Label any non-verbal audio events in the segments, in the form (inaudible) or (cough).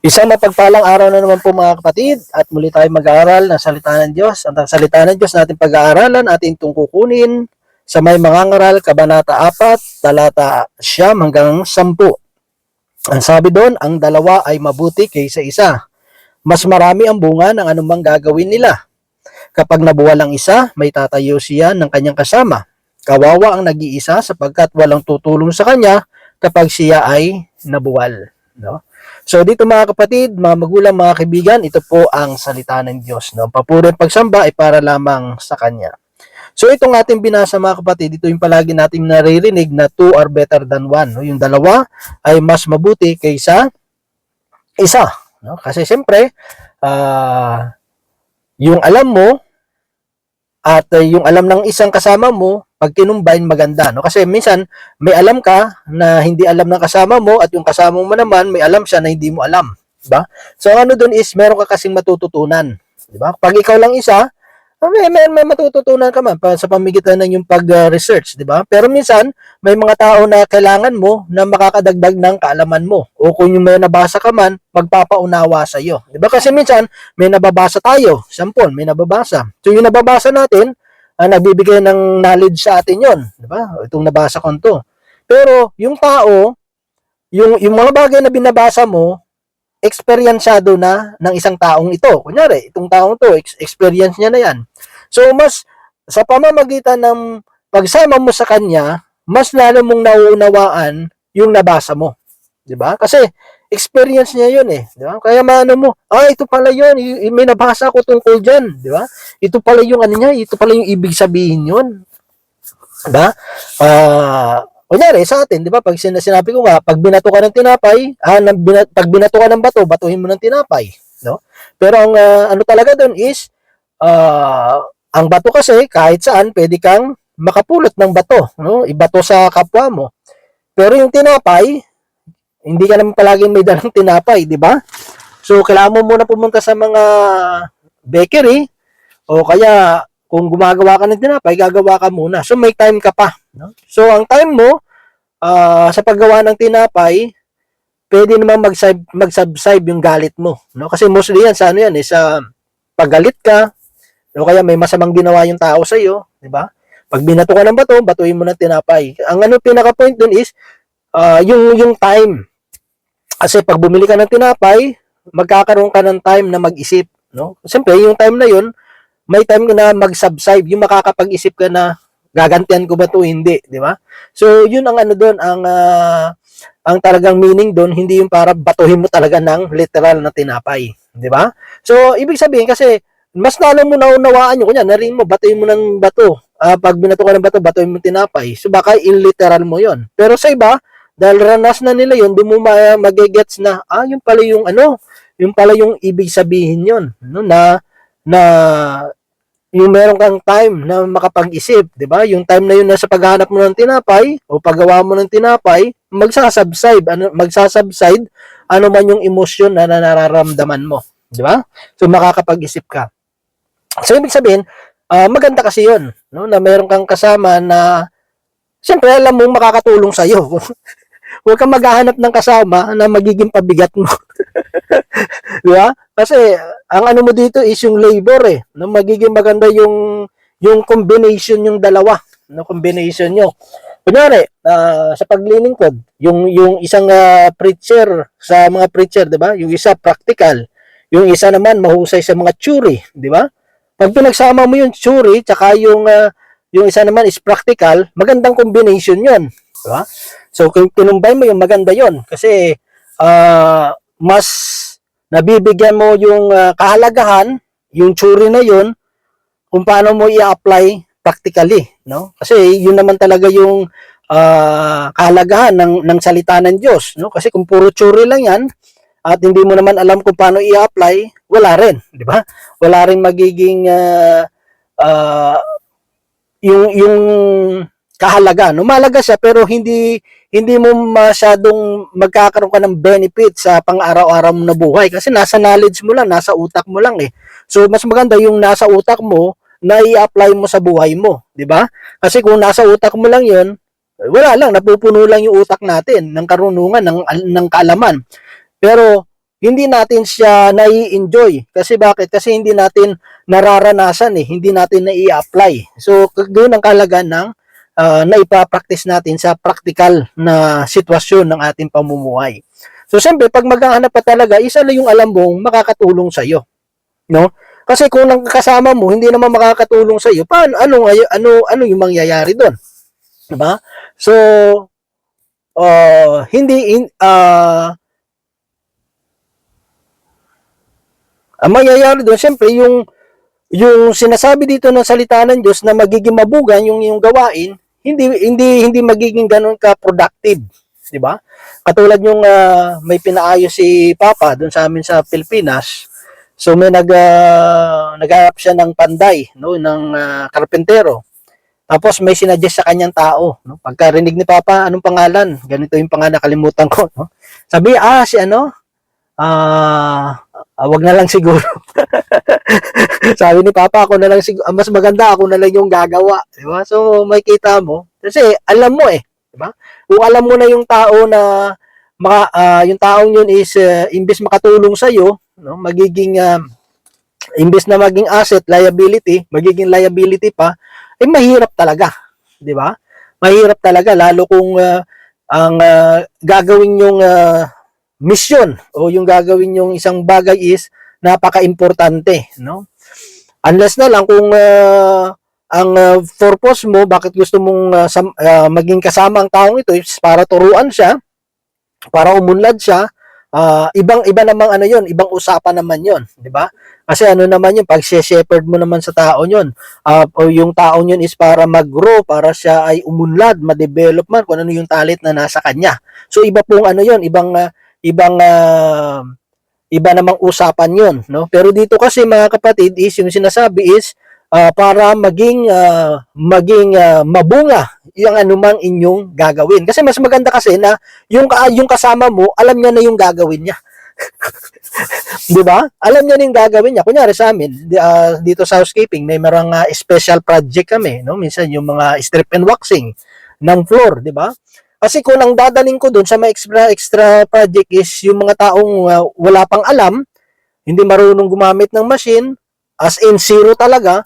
Isang mapagpalang araw na naman po mga kapatid at muli tayo mag-aaral ng salita ng Diyos. Ang salita ng Diyos natin pag-aaralan, ating itong kukunin sa may mangangaral, Kabanata 4, talata siyam hanggang 10. Ang sabi doon, ang dalawa ay mabuti kaysa isa. Mas marami ang bunga ng anumang gagawin nila. Kapag nabuwal ang isa, may tatayo siya ng kanyang kasama. Kawawa ang nag-iisa sapagkat walang tutulong sa kanya kapag siya ay nabuwal. No? So dito mga kapatid, mga magulang, mga kaibigan, ito po ang salita ng Diyos. No? Papuri pagsamba ay para lamang sa Kanya. So itong ating binasa mga kapatid, ito yung palagi nating naririnig na two are better than one. No? Yung dalawa ay mas mabuti kaysa isa. No? Kasi siyempre, ah, yung alam mo at uh, yung alam ng isang kasama mo, pag kinumbine maganda. No? Kasi minsan, may alam ka na hindi alam ng kasama mo at yung kasama mo naman may alam siya na hindi mo alam, 'di ba? So ano doon is meron ka kasing matututunan, 'di ba? Pag ikaw lang isa, ah, may, may, may matututunan ka man pa, sa pamigitan ng yung pag-research, 'di ba? Pero minsan may mga tao na kailangan mo na makakadagdag ng kaalaman mo. O kung yung may nabasa ka man, magpapaunawa sa iyo, 'di ba? Kasi minsan may nababasa tayo, sampon, may nababasa. So yung nababasa natin, ah, nagbibigay ng knowledge sa atin yon, di ba? Itong nabasa ko to. Pero yung tao, yung yung mga bagay na binabasa mo, eksperyensyado na ng isang taong ito. Kunyari, itong taong to, ex- experience niya na yan. So mas sa pamamagitan ng pagsama mo sa kanya, mas lalo mong nauunawaan yung nabasa mo. 'Di ba? Kasi experience niya 'yun eh, 'di ba? Kaya maano mo, ah ito pala 'yun, may nabasa ako tungkol diyan, 'di ba? Ito pala yung ano niya, ito pala yung ibig sabihin 'yun. 'Di ba? Ah, kunyari sa atin, 'di ba? Pag sin- sinabi ko nga, pag binato ka ng tinapay, ah, bina- pag binato ka ng bato, batuhin mo ng tinapay, no? Pero ang ah, ano talaga doon is ah, ang bato kasi kahit saan pwede kang makapulot ng bato, no? Ibato sa kapwa mo. Pero yung tinapay, hindi ka naman palaging may dalang tinapay, di ba? So, kailangan mo muna pumunta sa mga bakery o kaya kung gumagawa ka ng tinapay, gagawa ka muna. So, may time ka pa. No? So, ang time mo ah, sa paggawa ng tinapay, pwede naman mag-sub- mag-subside yung galit mo. No? Kasi mostly yan sa ano yan, eh, sa paggalit ka, o kaya may masamang ginawa yung tao sa iyo, di ba? Pag binato ka ng bato, batuhin mo ng tinapay. Ang ano pinaka-point dun is ah, yung yung time. Kasi pag bumili ka ng tinapay, magkakaroon ka ng time na mag-isip, no? Siyempre, yung time na yun, may time ka na mag-subside, yung makakapag-isip ka na gagantihan ko ba to hindi, di ba? So, yun ang ano doon, ang ah, ang talagang meaning doon, hindi yung para batuhin mo talaga ng literal na tinapay, di ba? So, ibig sabihin kasi mas lalo mo naunawaan yun. Kunya, narinig mo, batuhin mo ng bato. Ah, pag binato ka ng bato, batuhin mo tinapay. So, baka illiteral mo yon Pero sa iba, dahil ranas na nila yun, doon mo ma- magigets na, ah, yun pala yung ano, yun pala yung ibig sabihin yun. No? Na, na, yung meron kang time na makapag-isip, di ba? Yung time na yun na sa paghahanap mo ng tinapay o paggawa mo ng tinapay, magsasubside, ano, magsasubside ano man yung emosyon na nararamdaman mo, di ba? So makakapag-isip ka. So ibig sabihin, ah, maganda kasi 'yun, no? Na meron kang kasama na siyempre alam mo makakatulong sa iyo. (laughs) Huwag kang maghahanap ng kasama na magiging pabigat mo. (laughs) Di ba? Kasi ang ano mo dito is yung labor eh. No, magiging maganda yung yung combination yung dalawa, no combination nyo. Kunyari, ah, sa paglilingkod, yung yung isang ah, preacher sa mga preacher, 'di ba? Yung isa practical, yung isa naman mahusay sa mga theory, 'di ba? Pag pinagsama mo yung theory tsaka yung ah, yung isa naman is practical, magandang combination 'yon, 'di ba? So kung kinumbine mo yung maganda 'yon kasi ah, mas nabibigyan mo yung ah, kahalagahan, yung theory na 'yon kung paano mo i-apply practically, no? Kasi yun naman talaga yung ah, kahalagahan ng ng salita ng Diyos, no? Kasi kung puro theory lang 'yan at hindi mo naman alam kung paano i-apply, wala rin, di ba? Wala rin magiging ah, ah, yung yung kahalaga. No, mahalaga siya pero hindi hindi mo masyadong magkakaroon ka ng benefit sa pang-araw-araw mo na buhay kasi nasa knowledge mo lang, nasa utak mo lang eh. So mas maganda yung nasa utak mo na i-apply mo sa buhay mo, di ba? Kasi kung nasa utak mo lang 'yon, wala lang, napupuno lang yung utak natin ng karunungan, ng ng kaalaman. Pero hindi natin siya nai-enjoy. Kasi bakit? Kasi hindi natin nararanasan eh, hindi natin nai-apply. So, doon ang kalagan ng uh, na ipapractice natin sa practical na sitwasyon ng ating pamumuhay. So, siyempre, pag maghahanap ka talaga, isa lang yung alam mong makakatulong sa iyo. No? Kasi kung nang kasama mo, hindi naman makakatulong sa iyo, paano, ano, ano, ano yung mangyayari doon? Diba? So, uh, hindi, in, uh, ang mangyayari doon, siyempre, yung, yung sinasabi dito ng salita ng Diyos na magiging mabugan yung, yung gawain, hindi, hindi, hindi magiging ganun ka-productive. Di ba? Katulad yung uh, may pinaayos si Papa doon sa amin sa Pilipinas. So may nag uh, naghanap siya ng panday, no, ng uh, karpentero. Tapos may sinadjust sa kanyang tao, no? Pagkarinig ni Papa, anong pangalan? Ganito yung pangalan, nakalimutan ko, no? Sabi, ah, si ano? Ah, uh, wag na lang siguro. (laughs) Sabi ni Papa, ako na lang siguro, mas maganda ako na lang yung gagawa, di ba? So may kita mo kasi alam mo eh, di ba? Kung alam mo na yung tao na maka, uh, yung taong yun is uh, imbes makatulong sa iyo, no, magiging uh, imbes na maging asset, liability, magiging liability pa, eh mahirap talaga, di ba? Mahirap talaga lalo kung uh, ang uh, gagawin yung uh, mission o yung gagawin yung isang bagay is napaka-importante, no? Unless na lang kung uh, ang uh, purpose mo, bakit gusto mong uh, sam- uh, maging kasama ang taong ito is para turuan siya, para umunlad siya, uh, ibang iba namang ano 'yon, ibang usapan naman 'yon, 'di ba? Kasi ano naman 'yung pag shepherd mo naman sa tao 'yon, uh, o yung tao 'yon is para mag-grow, para siya ay umunlad, ma-develop man kung ano yung talent na nasa kanya. So iba pong ano 'yon, ibang uh, ibang uh, iba namang usapan 'yon, no? Pero dito kasi mga kapatid is yung sinasabi is uh, para maging uh, maging uh, mabunga yung anumang inyong gagawin. Kasi mas maganda kasi na yung yung kasama mo, alam niya na yung gagawin niya. (laughs) 'Di ba? Alam niya na yung gagawin niya. Kunyari sa amin, uh, dito sa housekeeping, may marang uh, special project kami, no? Minsan yung mga strip and waxing ng floor, 'di ba? Kasi kung ang dadaling ko doon sa mga extra extra project is yung mga taong uh, wala pang alam, hindi marunong gumamit ng machine, as in zero talaga,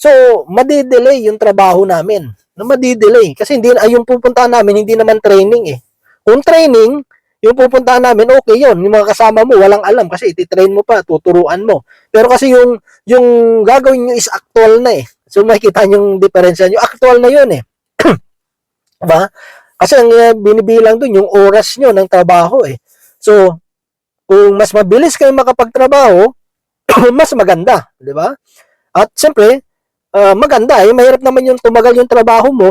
So, madidelay yung trabaho namin. Na madidelay. Kasi hindi, ay, yung pupuntahan namin, hindi naman training eh. Kung training, yung pupuntahan namin, okay yun. Yung mga kasama mo, walang alam kasi ititrain mo pa, tuturuan mo. Pero kasi yung, yung gagawin nyo is actual na eh. So, makikita yung diferensya nyo. Actual na yun eh. (clears throat) diba? Kasi ang uh, binibilang dun, yung oras nyo ng trabaho eh. So, kung mas mabilis kayo makapagtrabaho, (clears throat) mas maganda. Di ba? At siyempre, uh, maganda eh. Mahirap naman yung tumagal yung trabaho mo.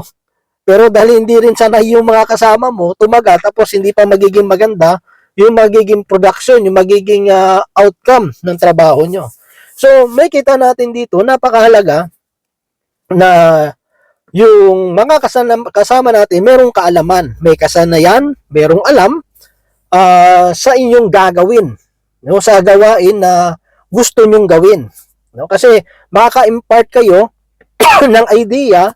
Pero dahil hindi rin sanay yung mga kasama mo, tumaga tapos hindi pa magiging maganda yung magiging production, yung magiging uh, outcome ng trabaho nyo. So, may kita natin dito, napakahalaga na yung mga kasama, kasama natin, merong kaalaman, may kasanayan, merong alam uh, sa inyong gagawin, no, sa gawain na gusto nyong gawin. No? Kasi makaka-impart kayo (coughs) ng idea,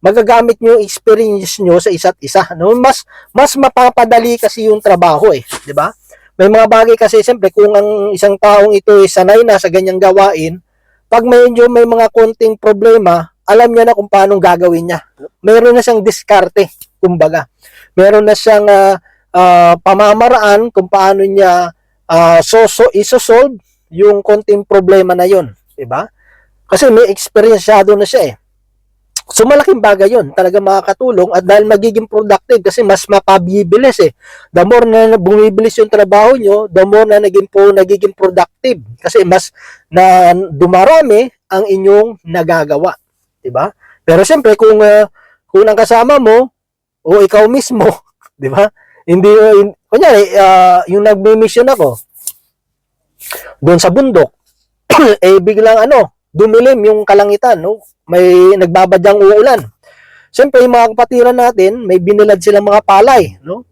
magagamit nyo yung experience nyo sa isa't isa. No? Mas, mas mapapadali kasi yung trabaho eh. di ba? May mga bagay kasi, siyempre, kung ang isang taong ito ay sanay na sa ganyang gawain, pag medyo may mga konting problema, alam niya na kung paano gagawin niya. Meron na siyang diskarte, kumbaga. Meron na siyang uh, uh, pamamaraan kung paano niya uh, so, so, isosolve yung konting problema na yon, 'di ba? Kasi may eksperyensyado na siya eh. So malaking bagay yun, talaga makakatulong at dahil magiging productive kasi mas mapabibilis eh. The more na bumibilis yung trabaho nyo, the more na naging po nagiging productive kasi mas na dumarami ang inyong nagagawa, 'di ba? Pero siyempre kung uh, kung ang kasama mo o ikaw mismo, (laughs) 'di ba? Hindi uh, kunyari uh, yung nagmi-mission ako doon sa bundok, (clears throat) eh biglang ano, dumilim yung kalangitan, no? May nagbabadyang uulan. Siyempre, yung mga kapatiran natin, may binilad silang mga palay, no?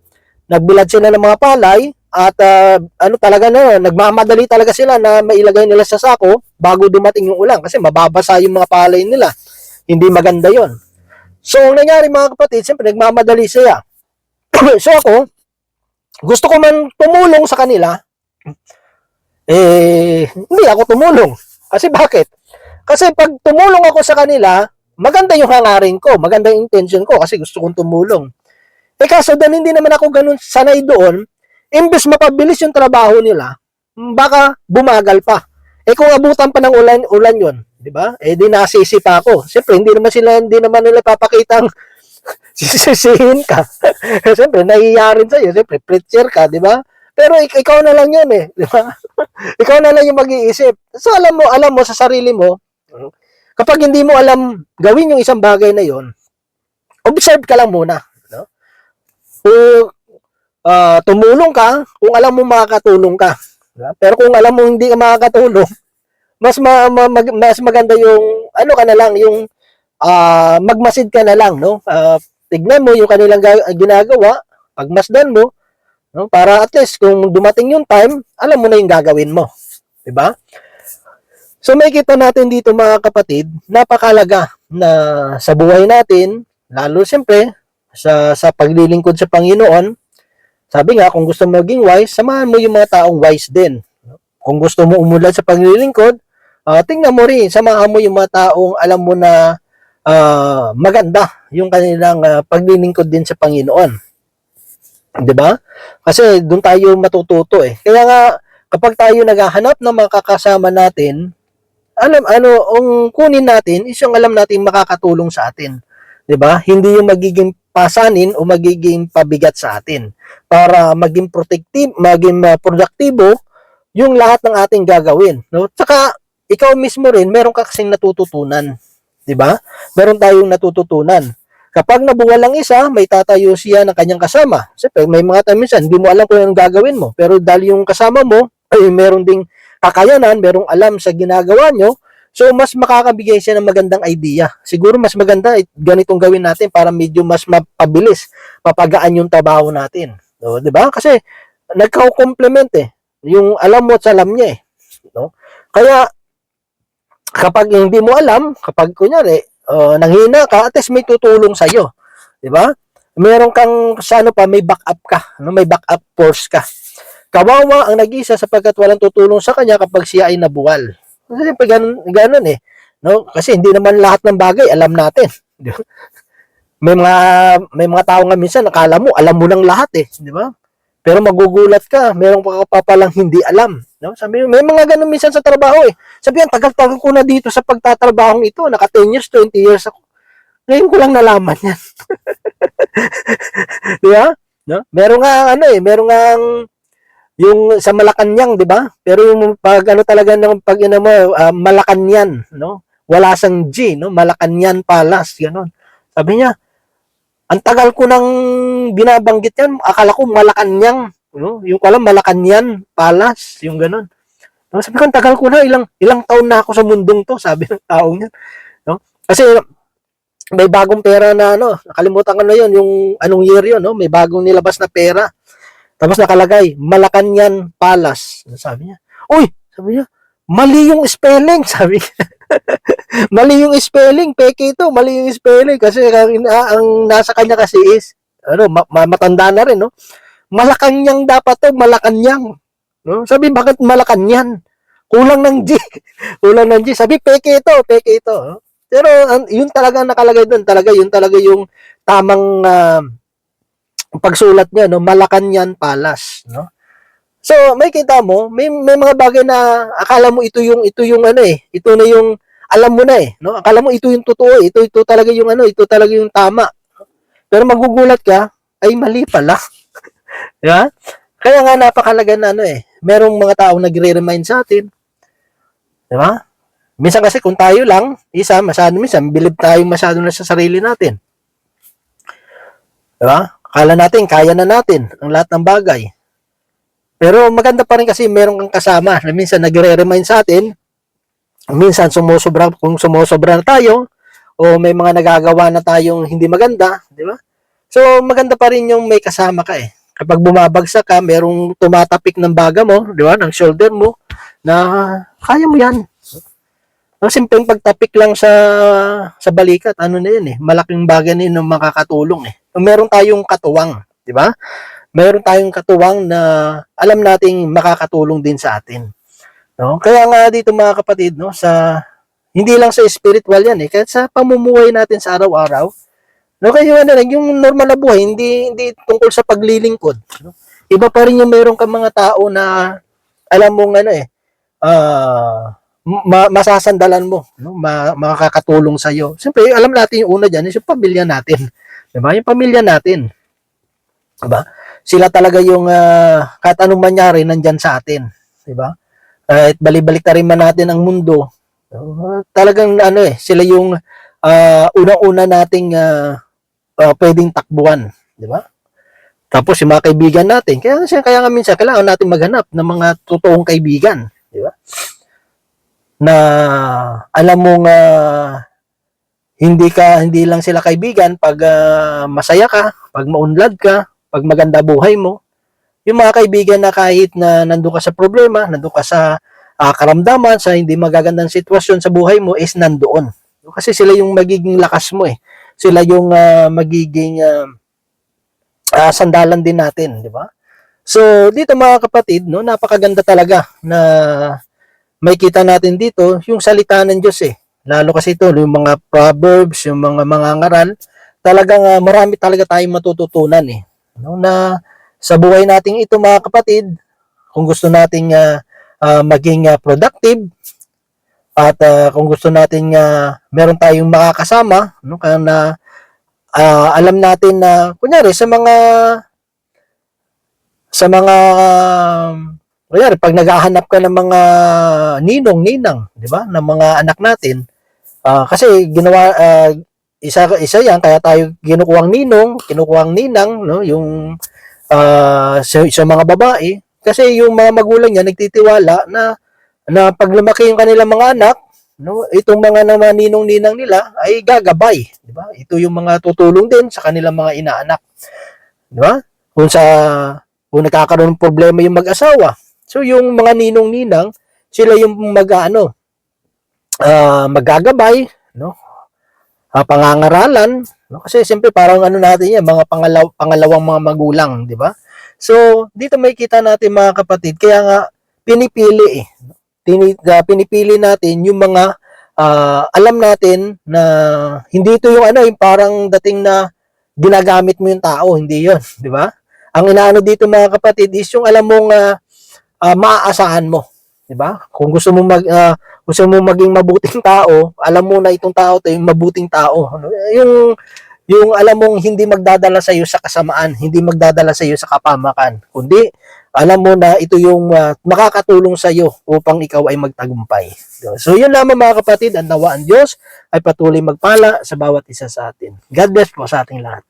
Nagbilad sila ng mga palay at uh, ano talaga na, nagmamadali talaga sila na mailagay nila sa sako bago dumating yung ulan kasi mababasa yung mga palay nila. Hindi maganda yon. So, ang nangyari mga kapatid, siyempre, nagmamadali siya. (clears throat) so, ako, gusto ko man tumulong sa kanila, eh, hindi ako tumulong. Kasi bakit? Kasi pag tumulong ako sa kanila, maganda yung hangarin ko, maganda yung intention ko kasi gusto kong tumulong. Eh kaso dan hindi naman ako ganun sanay doon, imbes mapabilis yung trabaho nila, baka bumagal pa. Eh kung abutan pa ng ulan, ulan yun, di ba? Eh di nasisi pa ako. Siyempre, hindi naman sila, hindi naman nila papakitang (laughs) sisisihin ka. (laughs) Siyempre, nahihiya rin sa'yo. Siyempre, preacher ka, di ba? Pero ik- ikaw na lang yun eh, di ba? (laughs) ikaw na lang yung mag-iisip. So alam mo, alam mo sa sarili mo, kapag hindi mo alam gawin yung isang bagay na yon, observe ka lang muna, no? Kung ah, tumulong ka, kung alam mo makakatulong ka. Diba? Pero kung alam mo hindi ka makakatulong, (laughs) mas ma, ma- mag- mas maganda yung ano ka na lang, yung ah, magmasid ka na lang, no? Ah, tignan mo yung kanilang ga- ginagawa, pagmasdan mo, no? Para at least kung dumating yung time, alam mo na yung gagawin mo. 'Di ba? So may kita natin dito mga kapatid, napakalaga na sa buhay natin, lalo siyempre sa sa paglilingkod sa Panginoon, sabi nga kung gusto mo maging wise, samahan mo yung mga taong wise din. Kung gusto mo umunlad sa paglilingkod, ah, tingnan mo rin, samahan mo yung mga taong alam mo na ah, maganda yung kanilang ah, paglilingkod din sa Panginoon. 'Di ba? Kasi doon tayo matututo eh. Kaya nga kapag tayo naghahanap ng mga kakasama natin, alam ano, ang kunin natin is yung alam natin makakatulong sa atin. 'Di ba? Hindi yung magiging pasanin o magiging pabigat sa atin para maging protective, maging uh, produktibo yung lahat ng ating gagawin, no? Tsaka ikaw mismo rin meron ka kasing natututunan, 'di ba? Meron tayong natututunan. Kapag nabuwal ang isa, may tatayo siya ng kanyang kasama. Siyempre, may mga time minsan, hindi mo alam kung anong gagawin mo. Pero dahil yung kasama mo, ay meron ding kakayanan, merong alam sa ginagawa nyo, so mas makakabigay siya ng magandang idea. Siguro mas maganda, eh, ganitong gawin natin para medyo mas mapabilis, mapagaan yung trabaho natin. No, 'di ba? Kasi nagka-complement eh. Yung alam mo at alam niya eh. No? Kaya kapag hindi mo alam, kapag kunyari, uh, nanghina ka, at least may tutulong sa iyo. 'Di ba? Meron kang sa ano pa, may backup ka, no? may backup force ka. Kawawa ang nag-isa sapagkat walang tutulong sa kanya kapag siya ay nabuwal. Kasi pag ganun, ganun eh. No? Kasi hindi naman lahat ng bagay alam natin. (laughs) May mga may mga tao nga minsan nakala mo alam mo lang lahat eh, di ba? Pero magugulat ka, meron pa ka pa palang hindi alam, no? Sabi may mga ganun minsan sa trabaho eh. Sabi yan, tagal-tagal ko na dito sa pagtatrabahong ito, naka 10 years, 20 years ako. Ngayon ko lang nalaman yan. (laughs) di ba? No? Meron nga ano eh, meron nga yung sa Malacanang, di ba? Pero yung pag ano talaga ng pag ano mo, uh, Malacanang, no? Wala sang G, no? Malacanang Palace, gano'n. Sabi niya, ang tagal ko nang binabanggit yan, akala ko Malacanang, no? Yung pala Malacanang Palace, yung gano'n. No? Sabi ko, ang tagal ko na, ilang ilang taon na ako sa mundong to, (laughs) sabi ng tao niya. No? Kasi may bagong pera na ano, nakalimutan ko na yun, yung anong year yun, no? May bagong nilabas na pera. Tapos nakalagay, Malacanang Palace. Sabi niya, Uy! Sabi niya, mali yung spelling, (laughs) sabi niya. mali yung spelling, peke ito, mali yung spelling. Kasi ang, ang nasa kanya kasi is, ano, ma- ma- matanda na rin, no? Malacanang dapat to, Malacanang. No? Sabi, bakit Malacanang? Kulang ng G. (laughs) Kulang ng G. Sabi, peke ito, peke ito. No? Pero ang- yun talaga nakalagay doon, talaga yun talaga yung tamang ah, pagsulat niya, no, Malacanang Palace, no? So, may kita mo, may, may mga bagay na akala mo ito yung ito yung ano eh, ito na yung alam mo na eh, no? Akala mo ito yung totoo, eh. ito ito talaga yung ano, ito talaga yung tama. Pero magugulat ka, ay mali pala. (laughs) Di ba? Kaya nga napakalaga na ano eh, merong mga taong nagre-remind sa atin. Di ba? Minsan kasi kung tayo lang, isa, masyado minsan, bilib tayo masyado na sa sarili natin. Di ba? Akala natin, kaya na natin ang lahat ng bagay. Pero maganda pa rin kasi meron kang kasama na minsan nagre-remind sa atin, minsan sumusobra, kung sumusobra na tayo, o may mga nagagawa na tayong hindi maganda, di ba? So, maganda pa rin yung may kasama ka eh. Kapag bumabagsak ka, merong tumatapik ng baga mo, di ba, ng shoulder mo, na kaya mo yan. Ang simpleng pagtapik lang sa sa balikat, ano na yun eh, malaking bagay na yun makakatulong eh. Meron tayong katuwang, di ba? Meron tayong katuwang na alam nating makakatulong din sa atin. No? Kaya nga dito mga kapatid, no, sa hindi lang sa spiritual yan eh, kahit sa pamumuhay natin sa araw-araw, no, kaya ano lang, yung normal na buhay, hindi, hindi tungkol sa paglilingkod. No? Iba pa rin yung meron kang mga tao na, alam mong ano eh, ah, ma- masasandalan mo, no? Ma- makakatulong sa iyo. Siyempre, alam natin yung una diyan, yung pamilya natin. 'Di ba? Yung pamilya natin. 'Di ba? Sila talaga yung ah, kahit anong mangyari nandiyan sa atin, 'di ba? Kahit balibalik na rin man natin ang mundo, ah, talagang ano eh, sila yung ah, unang-una nating ah, ah, pwedeng takbuhan, 'di ba? Tapos yung mga kaibigan natin, kaya siya kaya nga minsan kailangan natin maghanap ng mga totoong kaibigan, 'di ba? Na alam mong ah, hindi ka hindi lang sila kaibigan pag ah, masaya ka, pag maunlad ka, pag maganda buhay mo. Yung mga kaibigan na kahit na nandoon ka sa problema, nandoon ka sa ah, karamdaman, sa hindi magagandang sitwasyon sa buhay mo is nandoon. Kasi sila yung magiging lakas mo eh. Sila yung ah, magiging ah, ah, sandalan din natin, di ba? So, dito mga kapatid, no, napakaganda talaga na may kita natin dito yung salita ng Diyos eh. Lalo kasi ito, yung mga proverbs, yung mga mga ngaral, talagang ah, marami talaga tayong matututunan eh. No, na sa buhay nating ito mga kapatid, kung gusto nating ah, ah, maging ah, productive at ah, kung gusto nating ah, meron tayong makakasama, no, kaya na ah, alam natin na kunyari sa mga sa mga kunyari pag naghahanap ka ng mga ninong ninang, 'di ba? ng mga anak natin, Ah, kasi ginawa ah, isa isa 'yan kaya tayo kinukuhang ninong, kinukuhang ninang, no, yung ah, sa, sa mga babae kasi yung mga magulang niya nagtitiwala na na pag lumaki yung kanilang mga anak, no, itong mga naman ninong-ninang nila ay gagabay, di ba? Ito yung mga tutulong din sa kanilang mga inaanak. Di ba? Kung sa kung nagkakaroon ng problema yung mag-asawa. So yung mga ninong-ninang, sila yung mag-ano, ah, magagabay, no? Ah, pangangaralan, no? Kasi siyempre parang ano natin yan, mga pangalaw, pangalawang mga magulang, di ba? So, dito may kita natin mga kapatid, kaya nga pinipili eh. Tini, ah, pinipili natin yung mga ah, alam natin na hindi ito yung ano, yung parang dating na ginagamit mo yung tao, hindi yon, di ba? Ang inaano dito mga kapatid is yung alam mong ah, ah, maaasahan mo, di ba? Kung gusto mo mag ah, gusto mo maging mabuting tao, alam mo na itong tao to yung mabuting tao. Ano, Yung yung alam mong hindi magdadala sa iyo sa kasamaan, hindi magdadala sa iyo sa kapamakan, kundi alam mo na ito yung ah, makakatulong sa iyo upang ikaw ay magtagumpay. So yun lamang mga kapatid, ang nawa ang Diyos ay patuloy magpala sa bawat isa sa atin. God bless po sa ating lahat.